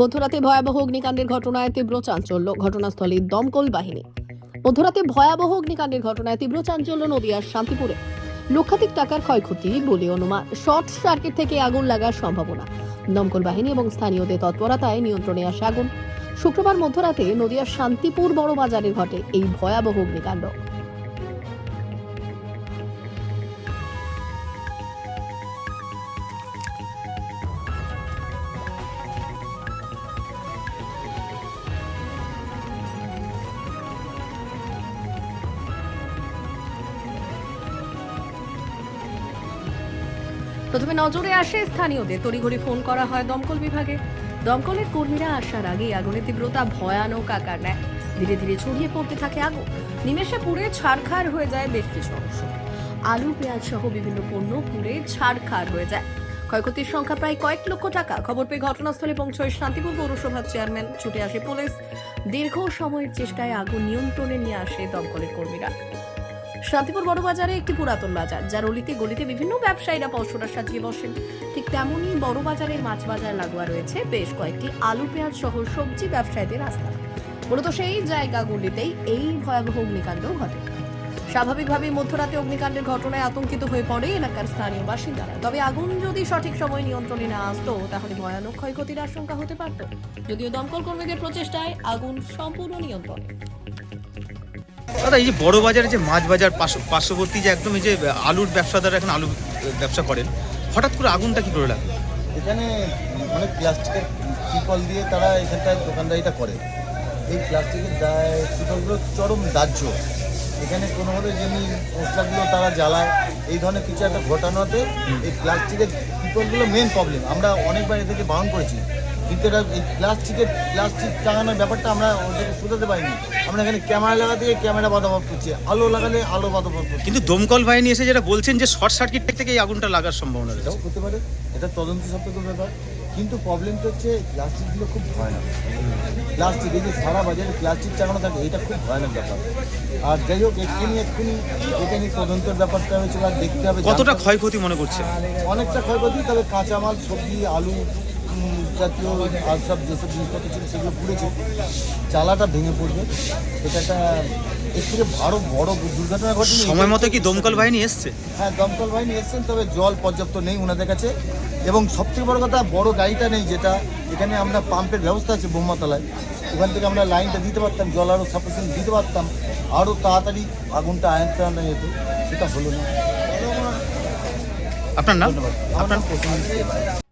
মধ্যরাতে ভয়াবহ অগ্নিকাণ্ডের ঘটনায় তীব্র চাঞ্চল্য, ঘটনাস্থলে দমকল বাহিনী। মধ্যরাতে ভয়াবহ অগ্নিকাণ্ডের ঘটনায় তীব্র চাঞ্চল্য নদিয়ার শান্তিপুরে। লক্ষাধিক টাকার ক্ষয়ক্ষতি বলে অনুমান, শর্ট সার্কিট থেকে আগুন লাগার সম্ভাবনা। দমকল বাহিনী এবং স্থানীয়দের তৎপরতায় নিয়ন্ত্রণে আসে আগুন। শুক্রবার মধ্যরাতে নদিয়ার শান্তিপুর বড় বাজারে ঘটে এই ভয়াবহ অগ্নিকাণ্ড। প্রথমে নজরে আসে স্থানীয়দের। তড়িঘড়ি ফোন করা হয় দমকল বিভাগে। দমকলের কর্মীরা আসার আগেই আগুনের তীব্রতা ভয়ানক আকার নেয়। ধীরে ধীরে ছড়িয়ে পড়তে থাকে আগুন। নিমেষে পুড়ে ছাড়খাড় হয়ে যায় বেশ কিছু অংশ। আলু, পেঁয়াজ সহ বিভিন্ন পণ্য পুড়ে ছাড়খাড় হয়ে যায়। ক্ষয়ক্ষতির সংখ্যা প্রায় কয়েক লক্ষ টাকা। খবর পেয়ে ঘটনাস্থলে পৌঁছয় শান্তিপুর পৌরসভার চেয়ারম্যান। ছুটে আসে পুলিশ। দীর্ঘ সময়ের চেষ্টায় আগুন নিয়ন্ত্রণে নিয়ে আসে দমকলের কর্মীরা। শান্তিপুর বড় বাজারে একটি পুরাতন বাজার, যার অলিতে গলিতে বিভিন্ন ব্যবসায়ীরা পশরা সাজিয়ে বসেন। ঠিক তেমনই বড় বাজারের মাছ বাজার লাগোয়া রয়েছে বেশ কয়েকটি আলু, পেঁয়াজ সহ সবজি ব্যবসায়ীদের রাস্তা। মূলত সেই জায়গাগুলিতেই এই ভয়াবহ অগ্নিকাণ্ড ঘটে। স্বাভাবিকভাবেই মধ্যরাতে অগ্নিকাণ্ডের ঘটনায় আতঙ্কিত হয়ে পড়ে এলাকার স্থানীয় বাসিন্দারা। তবে আগুন যদি সঠিক সময় নিয়ন্ত্রণে না আসতো, তাহলে ভয়ানক ক্ষয়ক্ষতির আশঙ্কা হতে পারত। যদিও দমকল কর্মীদের প্রচেষ্টায় আগুন সম্পূর্ণ নিয়ন্ত্রণে। দাদা এই যে বড় বাজারে যে মাছ বাজার পার্শ্ববর্তী যে একদম এই যে আলুর ব্যবসাদার এখন আলু ব্যবসা করেন হঠাৎ করে আগুনটা কি করে লাগল এখানে অনেক প্লাস্টিকের ত্রিপল দিয়ে তারা এখানটায় দোকানদারিটা করে। এই প্লাস্টিকের ত্রিপলগুলো চরম দাহ্য। এখানে কোনো কোনোভাবে যেমনি মশলাগুলো তারা জ্বালায়। এই ধরনের কিছু একটা ঘটানোতে এই প্লাস্টিকের ত্রিপলগুলো মেন প্রবলেম আমরা অনেকবার এদেরকে বারণ করেছি। কিন্তু এটা এই প্লাস্টিকের প্লাস্টিক টাঙানোর ব্যাপারটা আমরা ওদেরকে শুধাতে পারিনি। আমরা এখানে ক্যামেরা লাগাতে গিয়ে ক্যামেরা বাধাবাদ করছি। আলো লাগালে আলো করছি। কিন্তু দমকল বাহিনী এসে যেটা বলছেন যে শর্ট সার্কিট থেকে এই আগুনটা লাগার সম্ভাবনা এটাও হতে পারে। এটা তদন্ত সাপেক্ষ ব্যাপার। কিন্তু প্রবলেমটা হচ্ছে প্লাস্টিকগুলো খুব ভয়ানক। প্লাস্টিক এই যে সারা বাজারে প্লাস্টিক চালানো থাকে এটা খুব ভয়ানক ব্যাপার। আর যাই হোক এক্ষুনি এক্ষুনি এটা নিয়ে তদন্তের ব্যাপারটা হয়েছিল আর দেখতে হবে কতটা ক্ষয়ক্ষতি মনে করছে অনেকটা ক্ষয়ক্ষতি তবে কাঁচামাল সবজি আলু জাতীয় আর সব যেসব জিনিসপত্র ছিল সেগুলো পুড়েছে চালাটা ভেঙে পড়বে। সেটা একটা এর থেকে আরও বড় দুর্ঘটনা ঘটেনি। সময় মতো কি দমকল বাহিনী এসছে? হ্যাঁ দমকল বাহিনী এসছেন তবে জল পর্যাপ্ত নেই ওনাদের কাছে। এবং সবথেকে বড় কথা বড় গাড়িটা নেই যেটা এখানে আমরা পাম্পের ব্যবস্থা আছে বোম্মাতলায় ওখান থেকে আমরা লাইনটা দিতে পারতাম জল আরও সাফিসিয়েন্ট দিতে পারতাম। আরও তাড়াতাড়ি আগুনটা আয়ত্তে আনা যেত সেটা হলো না। আপনার নাম? সেন।